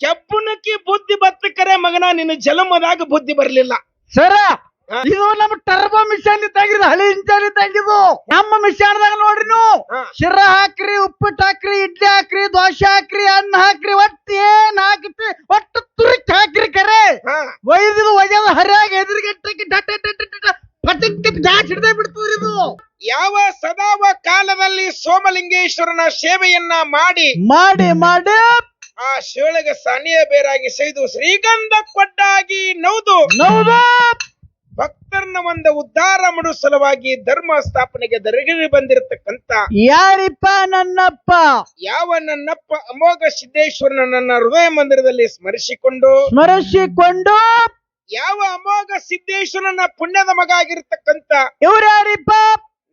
ಕೆಬ್ಬುನಕ್ಕಿ ಬುದ್ಧಿ ಬತ್ತಕರೆ ಮಗನ ನಿನ್ನ ಜಲಮದಾಗ ಬುದ್ಧಿ ಬರ್ಲಿಲ್ಲ. ಸರ ಹಾ. ಇದು ನಮ್ಮ ಟರ್ಬೋ ಮಿಷನ್ ಇದ್ದಂಗಿದು ಹಳಿ ಇಂಜನ್ ಇದ್ದಾಗಿದ್ದು. ನಮ್ಮ ಮಿಷನ್ದಾಗ ನೋಡ್ರಿ ನೀವು. ಹಾ. ಶಿರ ಹಾಕ್ರಿ ಉಪ್ಪಿಟ್ಟು ಹಾಕ್ರಿ ಇಡ್ಲಿ ಹಾಕ್ರಿ ದೋಸೆ ಹಾಕ್ರಿ ಅನ್ನ ಹಾಕ್ರಿ ಒಟ್ಟು ಏನ್ ಹಾಕ್ತಿ ಒಟ್ಟು ತುರಿಕ್ ಹಾಕ್ರಿ ಕರೆ. ಹಾ. ಒಯ್ದಿದು ಒಯ್ಯದು ಹರಿಯಾಗಿ ಎದುರುಗಟ್ಟಕ್ಕೆ ಡಟ್ ಡಟ್ ಡಟ್ ಡಟ್ ಪಟಕ್ ಜಾಸ್ ಹಿಡ್ದೇ ಬಿಡ್ತದ್ರಿ ಇದು. ಯಾವ ಸದಾವ ಕಾಲದಲ್ಲಿ ಸೋಮಲಿಂಗೇಶ್ವರನ ಸೇವೆಯನ್ನ ಮಾಡಿ ಮಾಡಿ ಮಾಡಿ ಆ ಶಿವಳಿಗೆ ಸಾನಿಯ ಬೇರಾಗಿ ಸೈದು ಶ್ರೀಗಂಧ ಕೊಟ್ಟಾಗಿ ನೌದು. ನೌದು. ಭಕ್ತರನ್ನ ಒಂದು ಉದ್ಧಾರ ಮಾಡುವ ಸಲುವಾಗಿ ಧರ್ಮ ಸ್ಥಾಪನೆಗೆ ದರಗಿರಿ ಬಂದಿರತಕ್ಕಂತ ಯಾರಿಪ್ಪ ನನ್ನಪ್ಪ? ಯಾವ ನನ್ನಪ್ಪ ಅಮೋಘ ಸಿದ್ದೇಶ್ವರನ ನನ್ನ ಹೃದಯ ಮಂದಿರದಲ್ಲಿ ಸ್ಮರಿಸಿಕೊಂಡು ಸ್ಮರಿಸಿಕೊಂಡು ಯಾವ ಅಮೋಘ ಸಿದ್ದೇಶ್ವರನ ಪುಣ್ಯದ ಮಗ ಆಗಿರ್ತಕ್ಕಂತ ಇವ್ರು ಯಾರಿಪ್ಪ?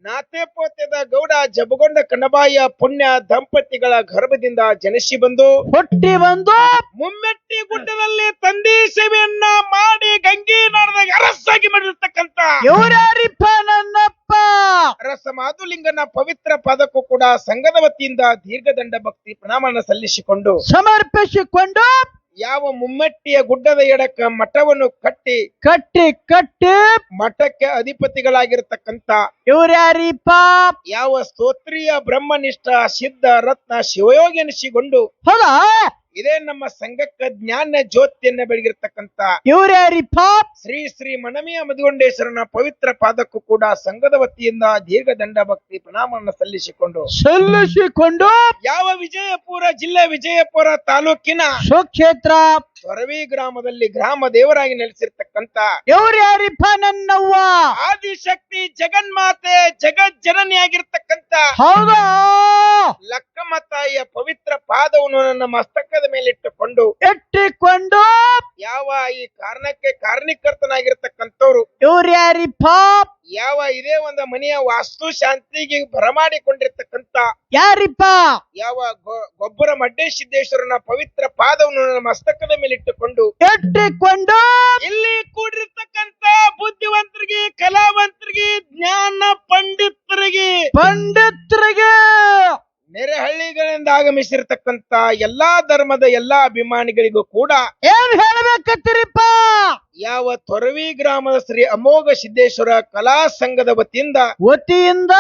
ನಾತೆ ಪೋತ್ಯದ ಗೌಡ ಜಬಗೊಂಡ ಕಣ್ಣಬಾಯಿಯ ಪುಣ್ಯ ದಂಪತಿಗಳ ಗರ್ಭದಿಂದ ಜನಿಸಿ ಬಂದು ಹುಟ್ಟಿ ಬಂದು ಮುಮ್ಮೆಟ್ಟಿ ಗುಡ್ಡದಲ್ಲಿ ತಂದಿ ಸೇವೆಯನ್ನ ಮಾಡಿ ಗಂಗೆ ನಾಡದಾಗ ಅರಸಾಗಿ ಮಾಡಿರ್ತಕ್ಕಂತ ಇವ್ರು ಯಾರಿಪ್ಪ ನನ್ನಪ್ಪ ಅರಸ ಮಾಧುಲಿಂಗನ ಪವಿತ್ರ ಪಾದಕ್ಕೂ ಕೂಡ ಸಂಘದ ವತಿಯಿಂದ ದೀರ್ಘದಂಡ ಭಕ್ತಿ ಪ್ರಣಾಮನ ಸಲ್ಲಿಸಿಕೊಂಡು ಸಮರ್ಪಿಸಿಕೊಂಡು ಯಾವ ಮುಮ್ಮಟ್ಟಿಯ ಗುಡ್ಡದ ಎಡಕ್ಕ ಮಠವನ್ನು ಕಟ್ಟಿ ಕಟ್ಟಿ ಕಟ್ಟಿ ಮಠಕ್ಕೆ ಅಧಿಪತಿಗಳಾಗಿರ್ತಕ್ಕಂತ ಯಾವ ಸ್ತೋತ್ರೀಯ ಬ್ರಹ್ಮನಿಷ್ಠ ಸಿದ್ಧ ರತ್ನ ಶಿವಯೋಗಿ ಎನಿಸಿಕೊಂಡು ಹೌದಾ? ಇದೇ ನಮ್ಮ ಸಂಘಕ್ಕ ಜ್ಞಾನ ಜ್ಯೋತಿಯನ್ನ ಬೆಳಗಿರ್ತಕ್ಕಂತ ಇವ್ರು ಶ್ರೀ ಶ್ರೀ ಮನಮಿಯ ಮಧುಗೊಂಡೇಶ್ವರನ ಪವಿತ್ರ ಪಾದಕ್ಕೂ ಕೂಡ ಸಂಘದ ವತಿಯಿಂದ ದೀರ್ಘ ದಂಡ ಭಕ್ತಿ ಪ್ರಣಾಮವನ್ನು ಸಲ್ಲಿಸಿಕೊಂಡು ಸಲ್ಲಿಸಿಕೊಂಡು ಯಾವ ವಿಜಯಪುರ ಜಿಲ್ಲೆ ವಿಜಯಪುರ ತಾಲೂಕಿನ ಸುಕ್ಷೇತ್ರ ತೊರವಿ ಗ್ರಾಮದಲ್ಲಿ ಗ್ರಾಮ ದೇವರಾಗಿ ನೆಲೆಸಿರ್ತಕ್ಕಂತ ಇವ್ರು ಯಾರಿಪ್ಪ ನನ್ನವ್ವ? ಆದಿಶಕ್ತಿ ಜಗನ್ಮಾತೆ ಜಗಜ್ಜನನಿಯಾಗಿರ್ತಕ್ಕಂತ ಹೌದಾ? ತಾಯಿಯ ಪವಿತ್ರ ಪಾದವನ್ನು ನನ್ನ ಮಸ್ತಕದ ಮೇಲಿಟ್ಟುಕೊಂಡು ಇಟ್ಟುಕೊಂಡು ಯಾವ ಈ ಕಾರಣಕ್ಕೆ ಕಾರಣೀಕರ್ತನಾಗಿರ್ತಕ್ಕಂಥವ್ರು ಇವ್ರು ಯಾರಿಪ್ಪ ಯಾವ ಇದೇ ಒಂದು ಮನೆಯ ವಾಸ್ತು ಶಾಂತಿಗೆ ಬರಮಾಡಿಕೊಂಡಿರ್ತಕ್ಕಂತ ಯಾರಿಪ್ಪ ಯಾವ ಗೊಬ್ಬರ ಮಡ್ಡೆ ಸಿದ್ದೇಶ್ವರನ ಪವಿತ್ರ ಪಾದವನ್ನು ನನ್ನ ಮಸ್ತಕದ ಮೇಲಿಟ್ಟುಕೊಂಡು ಇಟ್ಟುಕೊಂಡು ಇಲ್ಲಿ ಕೂಡಿರ್ತಕ್ಕಂತ ಬುದ್ಧಿವಂತರಿಗೆ ಕಲಾವಂತರಿಗೆ ಜ್ಞಾನ ಪಂಡಿತರಿಗೆ ಪಂಡಿತರಿಗೆ ನೆರೆಹಳ್ಳಿಗಳಿಂದ ಆಗಮಿಸಿರ್ತಕ್ಕಂತ ಎಲ್ಲಾ ಧರ್ಮದ ಎಲ್ಲಾ ಅಭಿಮಾನಿಗಳಿಗೂ ಕೂಡ ಏನ್ ಹೇಳಬೇಕತ್ತಿರಿಪ್ಪ? ಯಾವ ತೊರವಿ ಗ್ರಾಮದ ಶ್ರೀ ಅಮೋಘ ಸಿದ್ದೇಶ್ವರ ಕಲಾ ಸಂಘದ ವತಿಯಿಂದ ವತಿಯಿಂದ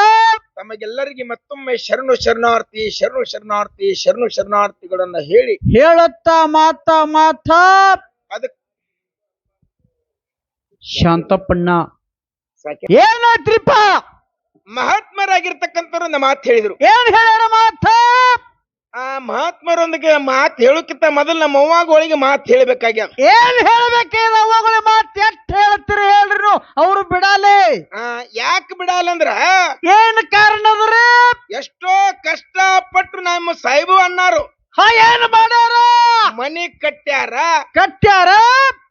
ತಮಗೆಲ್ಲರಿಗೆ ಮತ್ತೊಮ್ಮೆ ಶರಣು ಶರಣಾರ್ಥಿ ಶರಣು ಶರಣಾರ್ಥಿ ಶರಣು ಶರಣಾರ್ಥಿಗಳನ್ನ ಹೇಳಿ ಹೇಳುತ್ತಾ ಮಾತಾ ಮಾತ. ಅದಕ್ಕೆ ಶಾಂತಪ್ಪಣ್ಣ. ಸಾಕೆ. ಏನಾಯ್ತ್ರಿಪ್ಪ? ನಮ್ಮ ಮಾತು ಹೇಳಿದ್ರು. ಏನ್ ಹೇಳ್ಯಾರ ಮಾತ? ಆ ಮಹಾತ್ಮರೊಂದಿಗೆ ಮಾತು ಹೇಳೋಕ್ಕಿಂತ ಮೊದಲು ನಮ್ಮ ಅವ್ವಾಗೋಳಿಗೆ ಮಾತು ಹೇಳಬೇಕಾಗ್ಯ ಏನ್ ಹೇಳ್ಬೇಕೇನ ಅವುಗಳ ಮಾತ್? ಎಷ್ಟ್ ಹೇಳ್ತೀರಿ ಹೇಳ್ರಿ ಅವ್ರು ಬಿಡಾಲೆ. ಆ ಯಾಕೆ ಬಿಡಲ್ಲ ಏನ್ ಕಾರಣ ಅದ್ರಿ? ಎಷ್ಟೋ ಕಷ್ಟ ಪಟ್ಟು ನಮ್ಮ ಸಾಹೇಬು ಅನ್ನಾರು ಹಾ ಏನ್ ಮಾಡ್ಯಾರ? ಮನಿ ಕಟ್ಟ್ಯಾರ. ಕಟ್ಟ್ಯಾರ?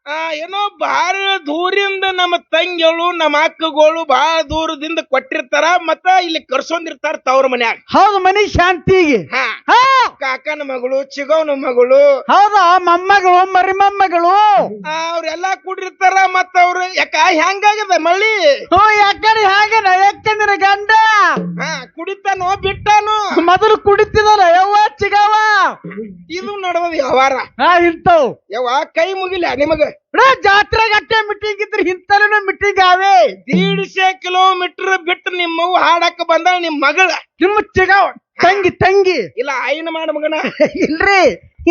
ಆ ಏನೋ ಬಾಳ ದೂರಿಂದ ನಮ್ಮ ತಂಗಿಗಳು ನಮ್ಮ ಅಕ್ಕಗಳು ಬಹಳ ದೂರದಿಂದ ಕೊಟ್ಟಿರ್ತಾರ ಮತ್ತ ಇಲ್ಲಿ ಕರ್ಸೊಂದಿರ್ತಾರ ತವ್ರ ಮನ್ಯಾಗ. ಹೌದು ಮನಿ ಶಾಂತಿಗೆ. ಹಾ. ಹಾ. ಕಾಕನ ಮಗಳು ಚಿಗವನ ಮಗಳು. ಹೌದಾ ಮೊಮ್ಮಗಳು ಮರಿ ಮೊಮ್ಮಗಳು ಆ, ಅವ್ರೆಲ್ಲಾ ಕೂಡಿರ್ತಾರ ಮತ್ತ ಅವ್ರ ಯಾಕ ಹೆಂಗಾಗದ ಮಳಿ? ಹ್ಞೂ ಯಾಕಂದ್ರೆ ಹಾಗೆ ಯಾಕಂದ್ರೆ ಗಂಡ? ಹಾ ಕುಡಿತಾನೋ ಬಿಟ್ಟಾನೋ? ಮೊದಲು ಕುಡಿತಿದಾರ ಯವ್ವ ಚಿಗವ ಇದು ನಡೆದ ವ್ಯವಹಾರ. ಹಾ ಇಂತವ್ ಯವ್ವ ಕೈ ಮುಗಿಲ ನಿಮಗ? ಜಾತ್ರೆ ಮಿಟ್ಟಿಂಗ್ ಮೀಟಿಂಗ್ ಇದ್ರೆ ಇಂತಲೂ ಮೀಟಿಂಗ್ ಅವೇ ದೀಡ್ಶೆ ಕಿಲೋಮೀಟರ್ ಬಿಟ್ಟು ನಿಮ್ಮವ್ವ ಹಾಡಕ್ ಬಂದ ನಿಮ್ ಮಗಳ. ನಿಮ್ಮ ಚಿಗಾವ ತಂಗಿ ತಂಗಿ. ಇಲ್ಲ ಐನ ಮಾಡ ಮಗನ. ಇಲ್ರಿ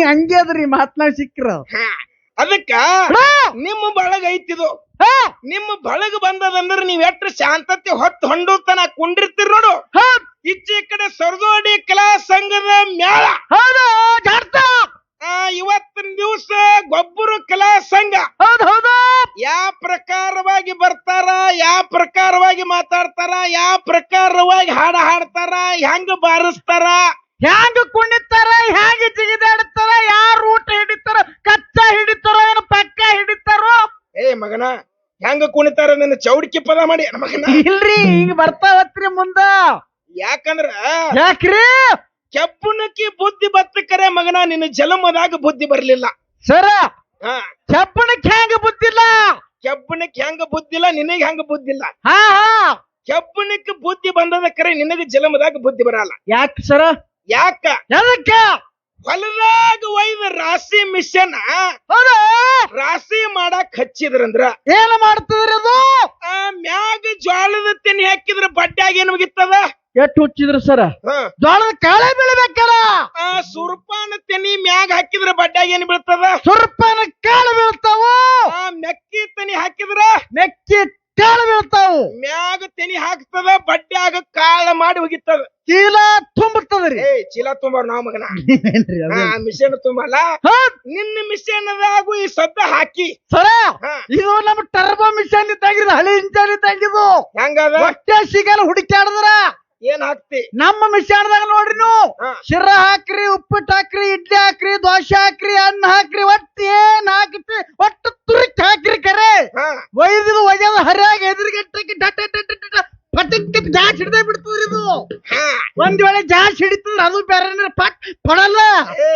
ಹಂಗೆ ಅದ್ರಿ ಮಾತ್ನಾಡ್ ಸಿಕ್ಕ್ರ ಹಾ. ಅದಕ್ಕ ನಿಮ್ಮ ಬಳಗ ಐತಿದು. ನಿಮ್ಮ ಬಳಗ ಬಂದದಂದ್ರ ನೀವ್ ಎಷ್ಟ್ ಶಾಂತತೆ ಹೊತ್ತು ಹೊಂಡುತನ ಕುಂಡಿರ್ತೀರ್ ನೋಡು. ಈಚೆ ಕಡೆ ಸರ್ದೋಡಿ ಕಲಾ ಸಂಘದ ಮೇಳ ಹೌದು. ಇವತ್ತಿನ ದಿವಸ ಗೊಬ್ಬರ ಕಲಾ ಸಂಘ. ಹೌದು ಹೌದು. ಯಾವ ಪ್ರಕಾರವಾಗಿ ಬರ್ತಾರ ಯಾವ ಪ್ರಕಾರವಾಗಿ ಮಾತಾಡ್ತಾರ ಯಾವ ಪ್ರಕಾರವಾಗಿ ಹಾಡ ಹಾಡ್ತಾರ ಹೆಂಗ ಬಾರಿಸ್ತಾರ? ಹ್ಯಾಂಗ ಕುಣಿತಾರ ಹ್ಯಾಂಗ ಜಿಗಿದಾಡ್ತಾರ ಯಾರು ಊಟ ಹಿಡಿತಾರ ಕಚ್ಚಾ ಹಿಡಿತಾರೋ ಏನು ಪಕ್ಕ ಹಿಡಿತಾರೋ? ಏ ಮಗನ ಹೆಂಗ ಕುಣಿತಾರ ನನ್ನ ಚೌಡಿಕಿ ಪದ ಮಾಡಿ ಮಗನ? ಇಲ್ರಿ ಹಿಂಗ ಬರ್ತಾವತ್ರಿ ಮುಂದ. ಯಾಕಂದ್ರ ಯಾಕ್ರಿ? ಕೆಬ್ಬುನಕ್ಕಿ ಬುದ್ಧಿ ಬತ್ತಕರೆ ಮಗನ ನಿನ್ನ ಜಲಮದಾಗ ಬುದ್ಧಿ ಬರ್ಲಿಲ್ಲ. ಸರ ಹಾ. ಚಪ್ಪಣಕ್ ಹ್ಯಾಂಗ ಬುದ್ಧಿಲ್ಲ? ಕೆಬ್ಬನಕ್ಕೆ ಹೆಂಗ ಬುದ್ಧಿಲ್ಲ ನಿನಗೆ ಹೆಂಗ ಬುದ್ಧಿಲ್ಲ? ಹಾ ಹಾ. ಕೆಬ್ಬನಕ್ಕೆ ಬುದ್ಧಿ ಬಂದದ ಕರೆ ನಿನಗೆ ಜಲಮದಾಗ ಬುದ್ಧಿ ಬರಲ್ಲ. ಯಾಕೆ ಸರ? ಯಾಕ? ಎದಕ್ಕ? ಹೊಲದಾಗ ಒಯ್ದ ರಾಶಿ ಮಿಷನ್ ಹೌದಾ. ರಾಶಿ ಮಾಡಕ್ ಹಚ್ಚಿದ್ರಂದ್ರ ಏನ್ ಮಾಡ್ತಿದ್ರಿ ಅದು? ಆ ಮ್ಯಾಗ ಜ್ವಾಳದ ತೆನಿ ಹಾಕಿದ್ರ ಬಡ್ಡ್ಯಾಗ ಏನ್ ಮುಗಿತದ ಎಷ್ಟು ಹುಚ್ಚಿದ್ರು ಸರ್? ಜೋಳದ ಕಾಳೆ ಬೀಳ್ಬೇಕಾರ? ಆ ಸುರ್ಪಾನ ತೆನಿ ಮ್ಯಾಗ ಹಾಕಿದ್ರ ಬಡ್ಡ್ಯಾಗ ಏನ್ ಬೀಳ್ತದ? ಸುರ್ಪಾನ ಕಾಳು ಬೀಳ್ತಾವ. ಆ ಮೆಕ್ಕಿ ತನಿ ಹಾಕಿದ್ರ? ಮೆಕ್ಕಿ ಕಾಳು ಬೀಳ್ತಾವು. ಮ್ಯಾಗ ತೆನಿ ಹಾಕ್ತದ ಬಡ್ಡ್ಯಾಗ ಕಾಳ ಮಾಡಿ ಹೋಗಿತ್ತದ. ಚೀಲ ತುಂಬುತ್ತದ್ರಿ ಏ ಚೀಲ ತುಂಬ ನಾವ್ ಮಗನ. ಆ ಮಿಷನ್ ತುಂಬಲ್ಲ? ನಿನ್ನ ಮಿಷನ್ ಮಿಷನ್ದಾಗು ಈ ಸದ್ದ ಹಾಕಿ. ಸರ ಹಾ. ಇದು ನಮ್ಮ ಟರ್ಬೋ ಮಿಷನ್ ಇದ್ದಂಗಿದು ಹಳಿ ಇಂಜನ್ ಇದ್ದಾಗಿದ್ದು ಹೆಂಗದ? ಹೊಟ್ಟೆ ಸಿಗಲ್ಲ ಹುಡುಕ್ಯಾಡಿದ್ರ. ಏನ್ ಹಾಕ್ತಿ? ನಮ್ಮ ಮಿಶ್ರಣದಾಗ ನೋಡ್ರಿ ನೀವು. ಹಾ. ಶಿರ ಹಾಕ್ರಿ ಉಪ್ಪಿಟ್ಟು ಹಾಕ್ರಿ ಇಡ್ಲಿ ಹಾಕ್ರಿ ದೋಸೆ ಹಾಕ್ರಿ ಅನ್ನ ಹಾಕ್ರಿ ಒಟ್ಟು ಏನ್ ಹಾಕ್ತಿ? ಒಟ್ಟು ತುರಿಕ್ ಹಾಕ್ರಿ ಕರೆ. ಹಾ. ಒಯ್ದಿದು ಒಯ್ಯದ ಹರಿಯಾಗ ಎದುರುಗಟ್ಟಕ್ಕೆ ಡಟ ಡಟ್ ಡಟ ಪಟಕ್ಕೆ ಜಾಸ್ ಹಿಡ್ದೇ ಬಿಡ್ತದ್ರಿ ಇದು ಹಾ. ಒಂದ್ ವೇಳೆ ಜಾಸ್ ಹಿಡಿತಂದ್ರ ಅದು ಬೇರೆ ಪಟ್ ಪಡಲ್ಲ. ಏ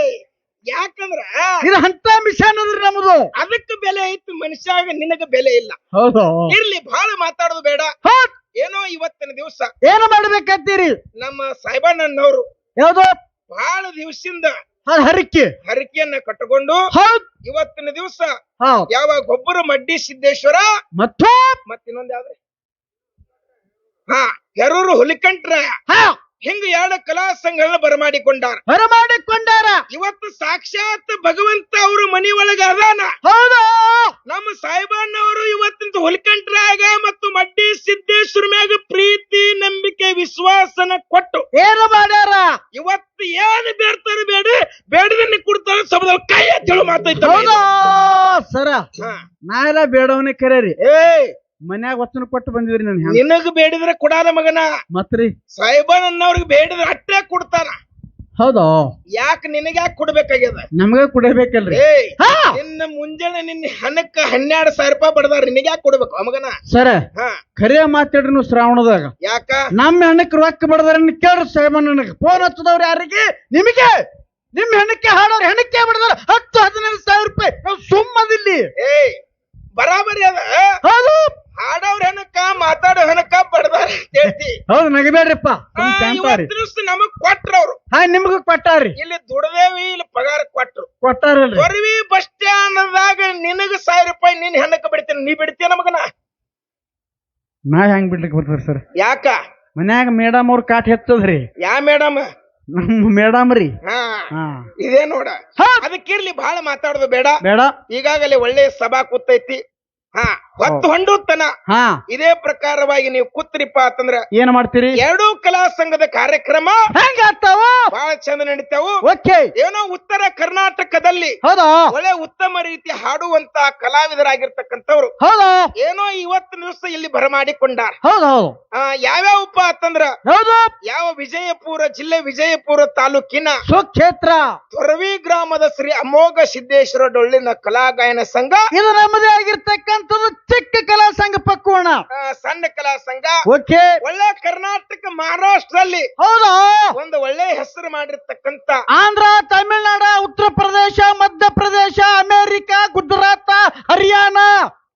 ಯಾಕಂದ್ರ? ಇದು ಅಂತ ಮಿಷನ್ ಅದ್ರಿ ನಮ್ದು. ಅದಕ್ಕೆ ಬೆಲೆ ಐತಿ ಮನುಷ್ಯಾಗ ನಿನಗ ಬೆಲೆ ಇಲ್ಲ. ಹೌದು. ಇರ್ಲಿ ಬಹಳ ಮಾತಾಡೋದು ಬೇಡ. ಹೌದ್. ಇವತ್ತಿನ ದಿವಸ ಏನು ಮಾಡ್ಬೇಕಂತೀರಿ? ನಮ್ಮ ಸಾಹೇಬಣ್ಣನವರು ಯಾವ್ದು? ಬಹಳ ದಿವಸದಿಂದ ಹರಕೆ ಹರಿಕೆ. ಹರಕೆಯನ್ನ ಕಟ್ಟಿಕೊಂಡು ಇವತ್ತಿನ ದಿವಸ ಯಾವ ಗೊಬ್ಬರ ಮಡ್ಡಿ ಸಿದ್ದೇಶ್ವರ ಮತ್ತು? ಮತ್ ಇನ್ನೊಂದ್ ಯಾವ್ದ್ರಿ? ಹಾ ಯಾರೂರು ಹುಲಿಕಂಟ್ರ ಹಿಂಗ ಎರಡು ಕಲಾ ಸಂಘಗಳನ್ನ ಬರಮಾಡಿಕೊಂಡಾರ. ಬರಮಾಡಿಕೊಂಡಾರ. ಇವತ್ತು ಸಾಕ್ಷಾತ್ ಭಗವಂತ ಅವರು ಮನಿ ಒಳಗ ಅದಾನ. ಹೌದು. ನಮ್ಮ ಸಾಹೇಬಣ್ಣವರು ಇವತ್ತಿನ ಹುಲಿಕಂಟ್ರಾಗ ಮತ್ತು ಮಡ್ಡಿ ಸಿದ್ದೇಶ್ವರ ಮ್ಯಾಗ ಪ್ರೀತಿ ನಂಬಿಕೆ ವಿಶ್ವಾಸನ ಕೊಟ್ಟು ಏನು ಮಾಡ್ಯಾರ? ಇವತ್ತು ಏನು ಬೇಡ್ತಾರ ಬೇಡ ಬೇಡದನ್ನ ಕೊಡ್ತಾರ ಸಬದ ಕೈ ತಿಳು ಮಾತೈತ ಹೌದಾ ಸರ. ನಾ ಎಲ್ಲ ಬೇಡವನೇ ಕರೇರಿ. ಏ ಮನ್ಯಾಗ ವಚನ ಕೊಟ್ಟು ಬಂದಿದ್ರಿ ನನ್ ನಿನಗ ಬೇಡಿದ್ರೆ ಕೊಡಾದ ಮಗನ. ಮತ್ರಿ ಸಾಹೇಬಣ್ಣವ್ರಿಗೆ ಬೇಡಿದ್ರೆ ಅಟ್ಟೆ ಕೊಡ್ತಾನ. ಹೌದಾ? ಯಾಕ ನಿನಗೆ ಯಾಕೆ ಕೊಡ್ಬೇಕಾಗ್ಯದ? ನಮಗ ಕೊಡಬೇಕಲ್ರಿ. ಹಾ! ನಿನ್ನ ಮುಂಜಾನೆ ನಿನ್ನ ಹಣಕ್ಕ ಹನ್ನೆರಡು ಸಾವಿರ ರೂಪಾಯಿ ಬಡದಾರ ನಿನಗೆ ಯಾಕೆ ಕೊಡ್ಬೇಕು ಆ ಮಗನ? ಸರ ಹಾ. ಖರೆ ಮಾತಾಡ್ರಿ ನೀವು ಶ್ರಾವಣದಾಗ. ಯಾಕ? ನಮ್ಮ ಹೆಣಕ್ಕೆ ರೊಕ್ಕ ಬಡದಾರ ಕೇಳ್ರಿ ಸಾಹೇಬ ನನಗೆ. ಫೋನ್ ಹಚ್ಚದವ್ರು ಯಾರಿಗೆ? ನಿಮಗೆ? ನಿಮ್ ಹೆಣ್ಣಕ್ಕೆ ಹಾಡೋರು ಹೆಣಕ್ಕೆ ಬಡದಾರ? ಹತ್ತು ಹದಿನೈದು ಸಾವಿರ ರೂಪಾಯಿ. ಸುಮ್ಮದಿಲ್ಲಿ ಏ ಬರಾಬರಿ ಅದ ಹೌದು. ಹೆಣಕ್ಕ ಮಾತಾಡೋ ಹೆನಕ ಬಡದಾರ ಹೇಳ್ತಿ ಹೌದು ನಗಬೇಡ್ರಿಪ್ಪ. ದಿವ್ಸ ನಮಗ್ ಕೊಟ್ರ ಅವ್ರು ಹಾ ನಿಮ್ಗೂ ಕೊಟ್ಟಾರಿ ಇಲ್ಲಿ ದುಡ್ದೇವಿ ಇಲ್ಲಿ ಪಗಾರ ಕೊಟ್ರು. ಕೊಟ್ಟಾರಲ್ರಿ. ಬರ್ವಿ ಬಸ್ ಸ್ಟ್ಯಾಂಡ್ದಾಗ ನಿನಗ ಸಾವಿರ ರೂಪಾಯಿ ನಿನ್ ಹೆಣ್ಣಕ್ಕ ಬಿಡ್ತೀನಿ ನೀ ಬಿಡ್ತೀಯ ನಮಗನ? ನಾ ಹೆಂಗ್ ಬಿಡ್ಲಿಕ್ಕೆ ಬರ್ತಾರ ಸರ್? ಯಾಕ? ಮನ್ಯಾಗ ಮೇಡಮ್ ಅವ್ರ ಕಾಟ್ ಹೆಚ್ಚದ್ರಿ ಯಾ ಮೇಡಮ್? ನಮ್ಮ ಮೇಡಮ್ ರೀ. ಹಾ. ಹಾ. ಇದೇ ನೋಡ. ಹಾ. ಅದಕ್ಕಿರ್ಲಿ ಬಹಳ ಮಾತಾಡೋದು ಬೇಡ. ಬೇಡ. ಈಗಾಗಲೇ ಒಳ್ಳೆ ಸಭಾ ಕೂತೈತಿ. ಹಾ. ಹೊತ್ತು ಹೊಂಡುತ್ತನ. ಹಾ. ಇದೇ ಪ್ರಕಾರವಾಗಿ ನೀವು ಕೂತ್ರಿಪ್ಪ ಅಂತಂದ್ರ ಏನ್ ಮಾಡ್ತೀರಿ? ಎರಡೂ ಕಲಾ ಸಂಘದ ಕಾರ್ಯಕ್ರಮ ಹೆಂಗ ಆಗ್ತಾವ ಬಹಳ ಚಂದ ನಡೀತಾವು. ಓಕೆ. ಏನೋ ಉತ್ತರ ಕರ್ನಾಟಕದಲ್ಲಿ ಹೌದಾ. ಒಳ್ಳೆ ಉತ್ತಮ ರೀತಿ ಹಾಡುವಂತ ಕಲಾವಿದರಾಗಿರ್ತಕ್ಕಂಥವ್ರು. ಹೌದಾ. ಏನೋ ಇವತ್ತು ದಿವಸ ಇಲ್ಲಿ ಬರಮಾಡಿಕೊಂಡಾರ ಹೌದು ಹೌದು. ಆ, ಯಾವ್ಯಾವಪ್ಪ ಅಂತಂದ್ರ ಹೌದು. ಯಾವ ವಿಜಯಪುರ ಜಿಲ್ಲೆ ವಿಜಯಪುರ ತಾಲೂಕಿನ ಸುಕ್ಷೇತ್ರ. ತೊರವಿ ಗ್ರಾಮದ ಶ್ರೀ ಅಮೋಘ ಸಿದ್ದೇಶ್ವರ ಡೊಳ್ಳಿನ ಕಲಾ ಗಾಯನ ಸಂಘ. ಇದು ನಮ್ಮದೇ ಆಗಿರ್ತಕ್ಕಂಥದ್ದು ಚಿಕ್ಕ ಕಲಾ ಸಂಘ ಪಕ್ಕೋಣ ಆ, ಸಣ್ಣ ಕಲಾ ಸಂಘ. ಓಕೆ. ಒಳ್ಳೆ ಕರ್ನಾಟಕ ಮಹಾರಾಷ್ಟ್ರದಲ್ಲಿ ಹೌದಾ? ಒಂದು ಒಳ್ಳೆ ಹೆಸರು ಮಾಡಿರ್ತಕ್ಕಂತ ಆಂಧ್ರ ತಮಿಳುನಾಡು ಉತ್ತರ ಪ್ರದೇಶ ಮಧ್ಯಪ್ರದೇಶ ಅಮೆರಿಕ ಗುಜರಾತ್ ಹರಿಯಾಣ.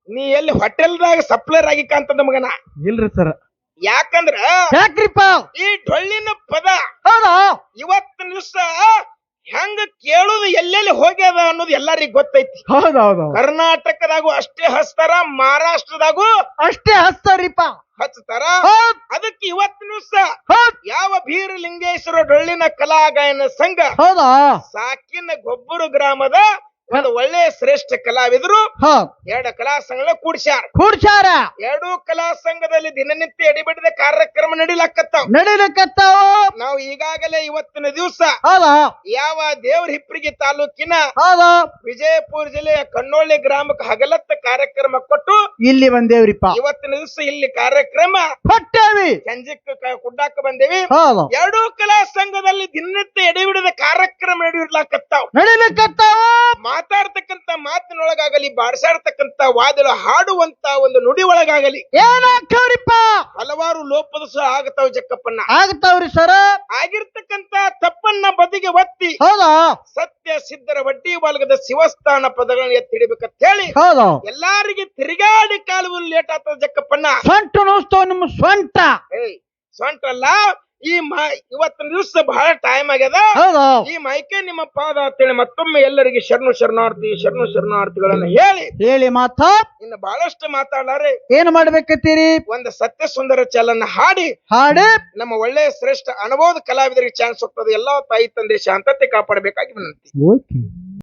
ನೀ ಎಲ್ಲಿ ಹೋಟೆಲ್ದಾಗ ಸಪ್ಲೈರ್ ಆಗಿ ಅಂತ ಮಗನ? ಇಲ್ರಿ ಸರ್. ಯಾಕಂದ್ರ ಯಾಕ್ರಿಪ್ಪ ಈ ಡೊಳ್ಳಿನ ಪದ ಹೌದಾ ಇವತ್ತಿನ ದಿವಸ ಹೆಂಗ ಕೇಳುದು ಎಲ್ಲೆಲ್ಲಿ ಹೋಗ್ಯದ ಅನ್ನೋದು ಎಲ್ಲರಿಗೂ ಗೊತ್ತೈತಿ. ಹೌದೌದು. ಕರ್ನಾಟಕದಾಗೂ ಅಷ್ಟೇ ಹಸ್ತಾರ ಮಹಾರಾಷ್ಟ್ರದಾಗೂ ಅಷ್ಟೇ ಹಸ್ತಾರಿಪ್ಪ ಹಚ್ತಾರ. ಹೌದ್. ಅದಕ್ಕೆ ಇವತ್ತಿನ ಸಹ ಹೌದ್. ಯಾವ ಬೀರಲಿಂಗೇಶ್ವರ ಡೊಳ್ಳಿನ ಕಲಾಗಾಯನ ಸಂಘ ಹೌದಾ? ಸಾಕಿನ ಗೊಬ್ಬರು ಗ್ರಾಮದ ಒಂದು ಒಳ್ಳೆ ಶ್ರೇಷ್ಠ ಕಲಾವಿದರು ಹಾ. ಎರಡು ಕಲಾ ಸಂಘ ಕೂಡ್ಸ್ಯಾರ. ಕೂಡ್ಸಾರ ಎರಡೂ ಕಲಾ ಸಂಘದಲ್ಲಿ ದಿನನಿತ್ಯ ಎಡಿಬಿಡದ ಕಾರ್ಯಕ್ರಮ ನಡಿಲಾಕತ್ತಾವ. ನಡಿಲಿಕತ್ತಾವ. ನಾವು ಈಗಾಗಲೇ ಇವತ್ತಿನ ದಿವಸ ಹೌದಾ? ಯಾವ ದೇವ್ರ ಹಿಪ್ರಿಗೆ ತಾಲೂಕಿನ ಹೌದಾ? ವಿಜಯಪುರ ಜಿಲ್ಲೆಯ ಕಣ್ಣೋಳ್ಳಿ ಗ್ರಾಮಕ್ಕೆ ಹಗಲತ್ತ ಕಾರ್ಯಕ್ರಮ ಕೊಟ್ಟು ಇಲ್ಲಿ ಬಂದೇವ್ರಿಪ್ಪ. ಇವತ್ತಿನ ದಿವಸ ಇಲ್ಲಿ ಕಾರ್ಯಕ್ರಮ ಹೊಟ್ಟೇವಿ. ಸಂಜೆಕ್ ಕ- ಕುಡ್ಡಾಕ ಬಂದೇವಿ. ಹೌದು. ಎರಡೂ ಕಲಾ ಸಂಘದಲ್ಲಿ ದಿನನಿತ್ಯ ಎಡೆಬಿಡದ ಕಾರ್ಯಕ್ರಮ ನಡೆಯುರ್ಲಾಕತ್ತಾವ ನಡಿಲಿಕತ್ತಾವ. ಮಾತಾಡ್ತಕ್ಕಂತ ಮಾತಿನೊಳಗಾಗಲಿ ಬಾಡ್ಸಾಡ್ತಕ್ಕಂತ ವಾದಳ ಹಾಡುವಂತ ಒಂದು ನುಡಿ ಒಳಗಾಗಲಿ ಏನಾಗ್ತಾವ್ರಿಪ್ಪ? ಹಲವಾರು ಲೋಪದ ಸಹ ಆಗತಾವ ಜಕ್ಕಪ್ಪನ್ನ ಆಗ್ತಾವ್ರಿ ಸರ. ಆಗಿರ್ತಕ್ಕಂತ ತಪ್ಪನ್ನ ಬದಿಗೆ ಒತ್ತಿ ಹೌದಾ? ಸತ್ಯ ಸಿದ್ಧರ ವಡ್ಡಿ ಬಾಲಗದ ಶಿವಸ್ಥಾನ ಪದಗಳನ್ನ ಎತ್ತಿಡಿಬೇಕಂತ ಹೇಳಿ ಹೌದು? ಎಲ್ಲಾರಿಗೆ ತಿರುಗಾಡಿ ಕಾಲುವಲ್ಲಿ ಲೇಟ್ ಆಗ್ತದ ಜಕ್ಕಪ್ಪನ್ನ ಸೊಂಟ ನೋಸ್ತವ ನಿಮ್ಮ ಸೊಂಟ ಏಯ್ ಸ್ವಂಟ ಅಲ್ಲ ಈ ಮಾ ಇವತ್ತಿನ ದಿವಸ ಬಹಳ ಟೈಮ್ ಆಗ್ಯದ. ಹೌದು ಈ ಮೈಕೆ ನಿಮ್ಮ ಪಾದ ಅಂತೇಳಿ ಮತ್ತೊಮ್ಮೆ ಎಲ್ಲರಿಗೆ ಶರಣು ಶರಣಾರ್ಥಿ ಶರಣು ಶರಣಾರ್ಥಿಗಳನ್ನ ಹೇಳಿ. ಹೇಳಿ ಮಾತಾ. ಇನ್ನು ಬಹಳಷ್ಟು ಮಾತಾಡಲಾರೆ. ಏನ್ ಮಾಡ್ಬೇಕತ್ತೀರಿ ಒಂದು ಸತ್ಯ ಸುಂದರ ಚಲನ್ನ ಹಾಡಿ. ಹಾಡಿ. ನಮ್ಮ ಒಳ್ಳೆಯ ಶ್ರೇಷ್ಠ ಅನುಭವದ ಕಲಾವಿದರಿಗೆ ಚಾನ್ಸ್ ಹೋಗ್ತದೆ ಎಲ್ಲಾ ತಾಯಿ ತಂದೆ ಶಾಂತತೆ ಕಾಪಾಡಬೇಕಾಗಿ ವಿನಂತಿ. ಓಕೆ.